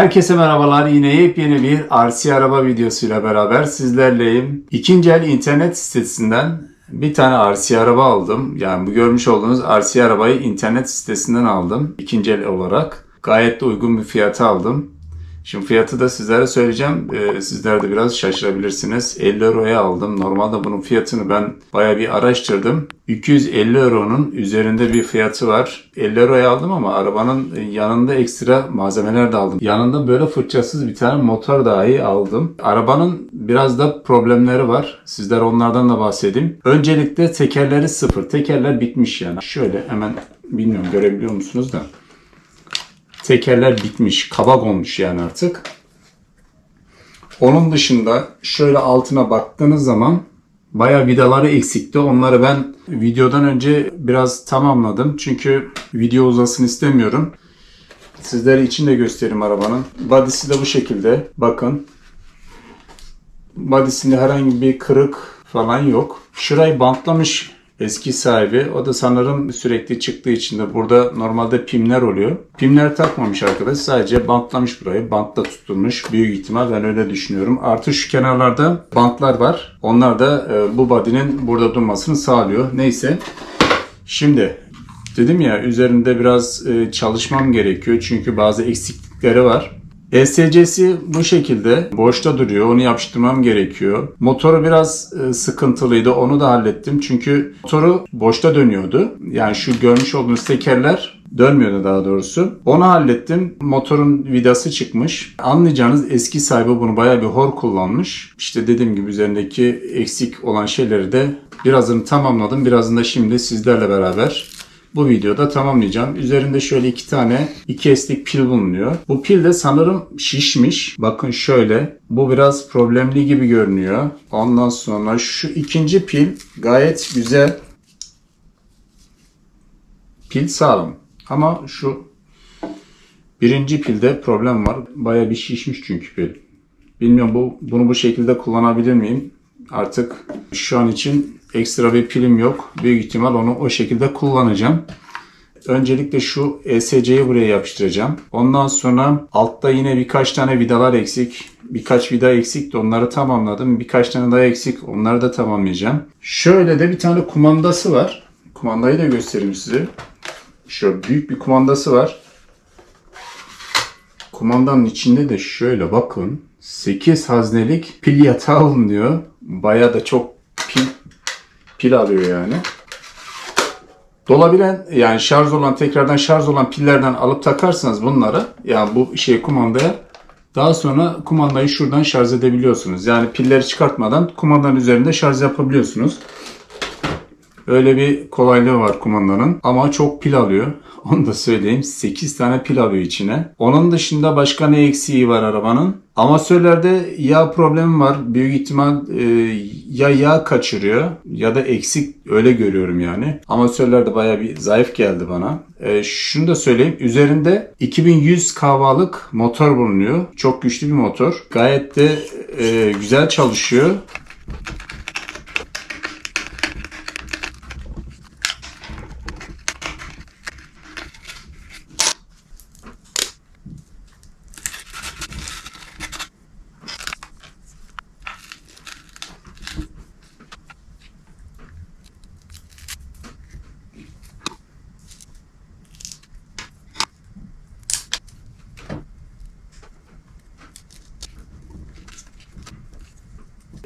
Herkese merhabalar. Yine yepyeni bir RC araba videosuyla beraber sizlerleyim. İkinci el internet sitesinden bir tane RC araba aldım. Yani bu görmüş olduğunuz RC arabayı internet sitesinden aldım. İkinci el olarak. Gayet de uygun bir fiyata aldım. Şimdi fiyatı da sizlere söyleyeceğim. Ee, sizler de biraz şaşırabilirsiniz. 50 euroya aldım. Normalde bunun fiyatını ben baya bir araştırdım. 250 euronun üzerinde bir fiyatı var. 50 euroya aldım ama arabanın yanında ekstra malzemeler de aldım. Yanında böyle fırçasız bir tane motor dahi aldım. Arabanın biraz da problemleri var. Sizlere onlardan da bahsedeyim. Öncelikle tekerleri sıfır. Tekerler bitmiş yani. Şöyle hemen bilmiyorum görebiliyor musunuz da. Tekerler bitmiş, kabak olmuş yani artık. Onun dışında şöyle altına baktığınız zaman bayağı vidaları eksikti. Onları ben videodan önce biraz tamamladım. Çünkü video uzasın istemiyorum. Sizlere için de göstereyim arabanın. Body'si de bu şekilde. Bakın. Body'sinde herhangi bir kırık falan yok. Şurayı bantlamış eski sahibi. O da sanırım sürekli çıktığı için de burada normalde pimler oluyor. Pimler takmamış arkadaş. Sadece bantlamış burayı. Bantla tutulmuş. Büyük ihtimal ben öyle düşünüyorum. Artı şu kenarlarda bantlar var. Onlar da e, bu body'nin burada durmasını sağlıyor. Neyse. Şimdi dedim ya üzerinde biraz e, çalışmam gerekiyor. Çünkü bazı eksiklikleri var. ESC'si bu şekilde boşta duruyor. Onu yapıştırmam gerekiyor. Motoru biraz e, sıkıntılıydı. Onu da hallettim. Çünkü motoru boşta dönüyordu. Yani şu görmüş olduğunuz tekerler dönmüyordu daha doğrusu. Onu hallettim. Motorun vidası çıkmış. Anlayacağınız eski sahibi bunu bayağı bir hor kullanmış. İşte dediğim gibi üzerindeki eksik olan şeyleri de birazını tamamladım. Birazını da şimdi sizlerle beraber bu videoda tamamlayacağım. Üzerinde şöyle iki tane 2S'lik pil bulunuyor. Bu pil de sanırım şişmiş. Bakın şöyle. Bu biraz problemli gibi görünüyor. Ondan sonra şu ikinci pil gayet güzel. Pil sağlam. Ama şu birinci pilde problem var. Baya bir şişmiş çünkü pil. Bilmiyorum bu bunu bu şekilde kullanabilir miyim? Artık şu an için ekstra bir pilim yok. Büyük ihtimal onu o şekilde kullanacağım. Öncelikle şu ESC'yi buraya yapıştıracağım. Ondan sonra altta yine birkaç tane vidalar eksik. Birkaç vida eksik de onları tamamladım. Birkaç tane daha eksik onları da tamamlayacağım. Şöyle de bir tane kumandası var. Kumandayı da göstereyim size. Şöyle büyük bir kumandası var. Kumandanın içinde de şöyle bakın 8 haznelik pil yatağı bulunuyor. Baya da çok pil alıyor yani. Dolabilen yani şarj olan tekrardan şarj olan pillerden alıp takarsanız bunları yani bu şey kumandaya daha sonra kumandayı şuradan şarj edebiliyorsunuz. Yani pilleri çıkartmadan kumandanın üzerinde şarj yapabiliyorsunuz. Öyle bir kolaylığı var kumandanın ama çok pil alıyor. Onu da söyleyeyim. 8 tane pil alıyor içine. Onun dışında başka ne eksiği var arabanın? Amatörlerde yağ problemi var. Büyük ihtimal e, ya yağ kaçırıyor ya da eksik öyle görüyorum yani. Amatörlerde baya bir zayıf geldi bana. E, şunu da söyleyeyim. Üzerinde 2100 kahvalık motor bulunuyor. Çok güçlü bir motor. Gayet de e, güzel çalışıyor.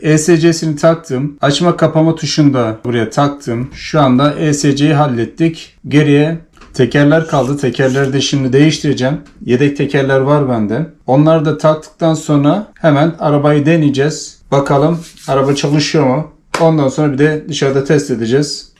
ESC'sini taktım. Açma kapama tuşunu da buraya taktım. Şu anda ESC'yi hallettik. Geriye tekerler kaldı. Tekerleri de şimdi değiştireceğim. Yedek tekerler var bende. Onları da taktıktan sonra hemen arabayı deneyeceğiz. Bakalım araba çalışıyor mu? Ondan sonra bir de dışarıda test edeceğiz.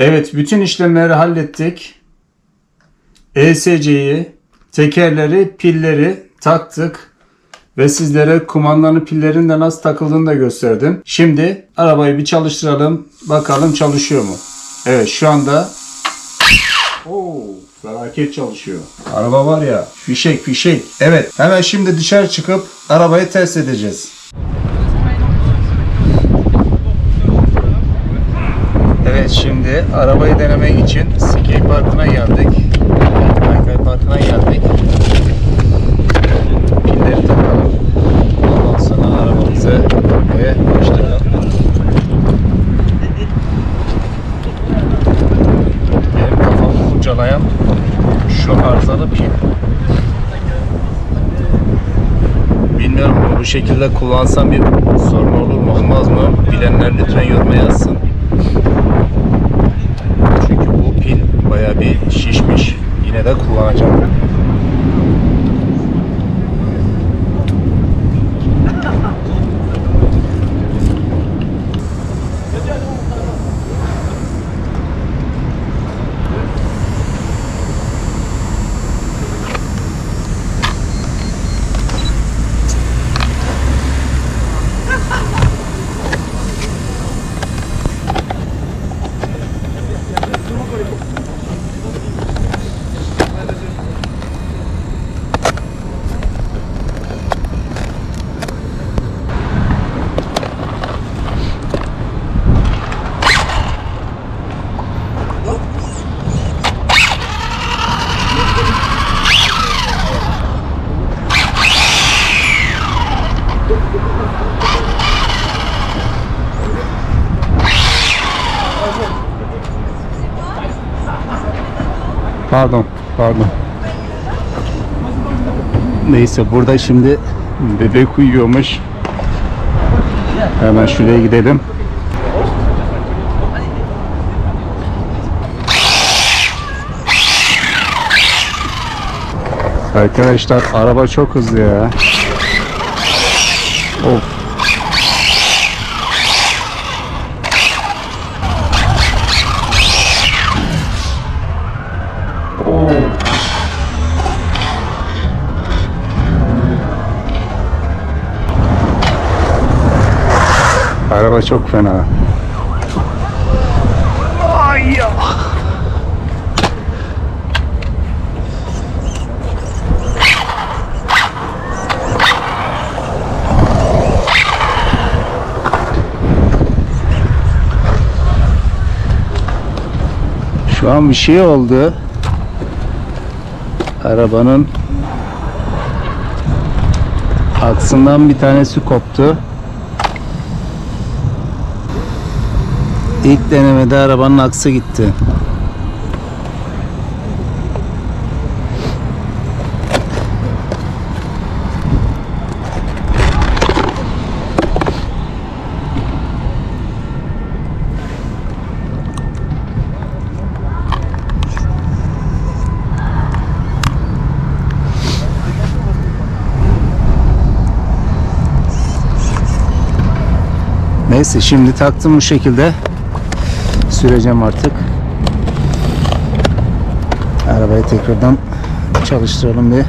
Evet bütün işlemleri hallettik. ESC'yi, tekerleri, pilleri taktık. Ve sizlere kumandanın pillerinin de nasıl takıldığını da gösterdim. Şimdi arabayı bir çalıştıralım. Bakalım çalışıyor mu? Evet şu anda Oo, felaket çalışıyor. Araba var ya fişek fişek. Evet hemen şimdi dışarı çıkıp arabayı test edeceğiz. Evet şimdi arabayı denemek için skate parkına geldik. Kaykay parkına geldik. Pilleri takalım. Ondan sonra arabamızı yapmaya başlayalım. Benim kafamı kurcalayan şu arızalı pil. Bilmiyorum bu şekilde kullansam bir sorun olur mu olmaz mı? Bilenler lütfen yoruma yazsın. Çünkü bu pil baya bir şişmiş. Yine de kullanacağım. Pardon, pardon. Neyse burada şimdi bebek uyuyormuş. Hemen şuraya gidelim. Arkadaşlar araba çok hızlı ya. Of. Araba çok fena. Ay ya. Şu an bir şey oldu. Arabanın aksından bir tanesi koptu. İlk denemede arabanın aksı gitti. Neyse şimdi taktım bu şekilde süreceğim artık. Arabayı tekrardan çalıştıralım bir.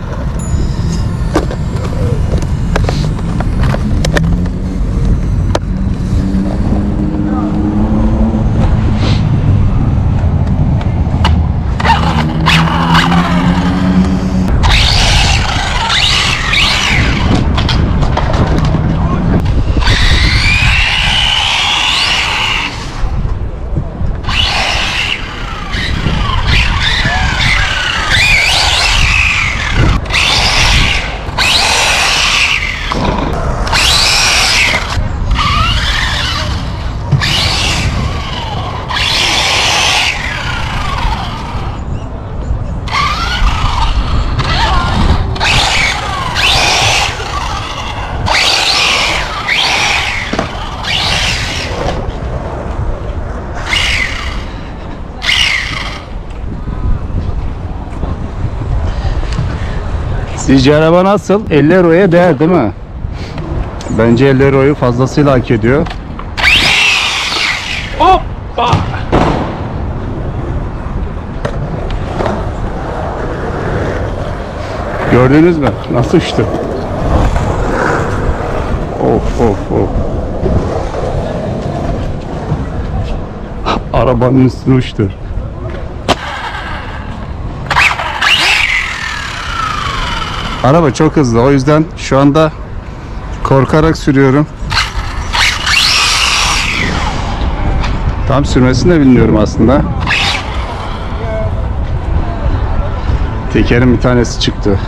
Sizce araba nasıl? 50 euroya değer değil mi? Bence 50 euroyu fazlasıyla hak ediyor. Hoppa! Gördünüz mü? Nasıl uçtu? Of of of. Arabanın üstüne uçtu. Araba çok hızlı. O yüzden şu anda korkarak sürüyorum. Tam sürmesini de bilmiyorum aslında. Tekerin bir tanesi çıktı.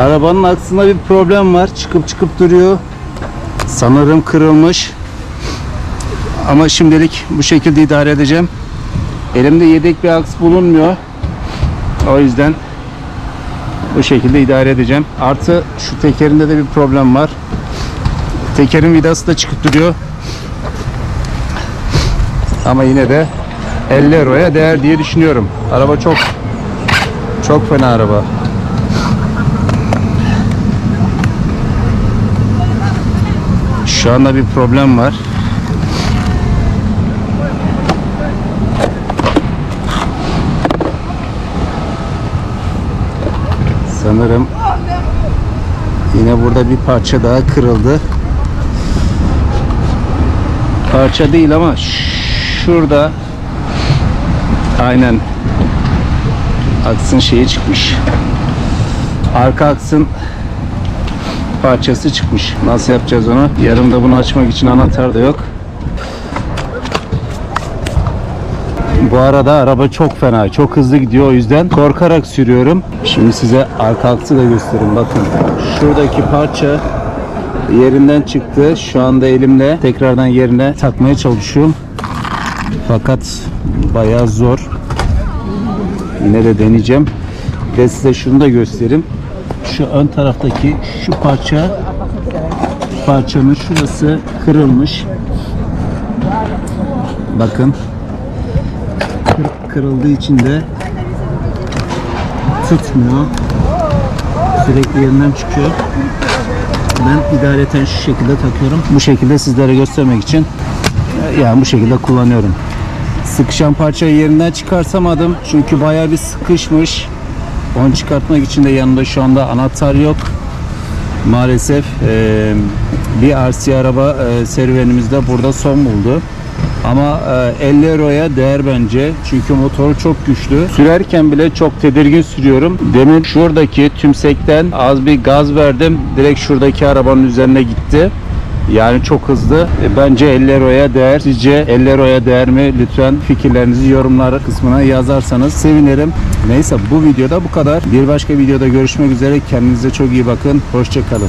Arabanın aksında bir problem var. Çıkıp çıkıp duruyor. Sanırım kırılmış. Ama şimdilik bu şekilde idare edeceğim. Elimde yedek bir aks bulunmuyor. O yüzden bu şekilde idare edeceğim. Artı şu tekerinde de bir problem var. Tekerin vidası da çıkıp duruyor. Ama yine de 50 euroya değer diye düşünüyorum. Araba çok çok fena araba. Şu anda bir problem var. Sanırım yine burada bir parça daha kırıldı. Parça değil ama şurada aynen aksın şeyi çıkmış. Arka aksın parçası çıkmış. Nasıl yapacağız onu? Yarımda bunu açmak için anahtar da yok. Bu arada araba çok fena, çok hızlı gidiyor o yüzden korkarak sürüyorum. Şimdi size arka aksı da göstereyim bakın. Şuradaki parça yerinden çıktı. Şu anda elimle tekrardan yerine takmaya çalışıyorum. Fakat bayağı zor. Yine de deneyeceğim. Ve size şunu da göstereyim şu ön taraftaki şu parça parçanın şurası kırılmış. Bakın Kır- kırıldığı için de tutmuyor. Sürekli yerinden çıkıyor. Ben idareten şu şekilde takıyorum. Bu şekilde sizlere göstermek için yani bu şekilde kullanıyorum. Sıkışan parçayı yerinden çıkarsamadım. Çünkü bayağı bir sıkışmış. Onu çıkartmak için de yanında şu anda anahtar yok. Maalesef e, bir RC araba e, serüvenimizde burada son buldu. Ama e, 50 euroya değer bence. Çünkü motoru çok güçlü. Sürerken bile çok tedirgin sürüyorum. Demin şuradaki tümsekten az bir gaz verdim. Direkt şuradaki arabanın üzerine gitti. Yani çok hızlı. E, Bence 50 euroya değer. Sizce 50 euroya değer mi? Lütfen fikirlerinizi yorumlar kısmına yazarsanız sevinirim. Neyse bu videoda bu kadar. Bir başka videoda görüşmek üzere. Kendinize çok iyi bakın. Hoşçakalın.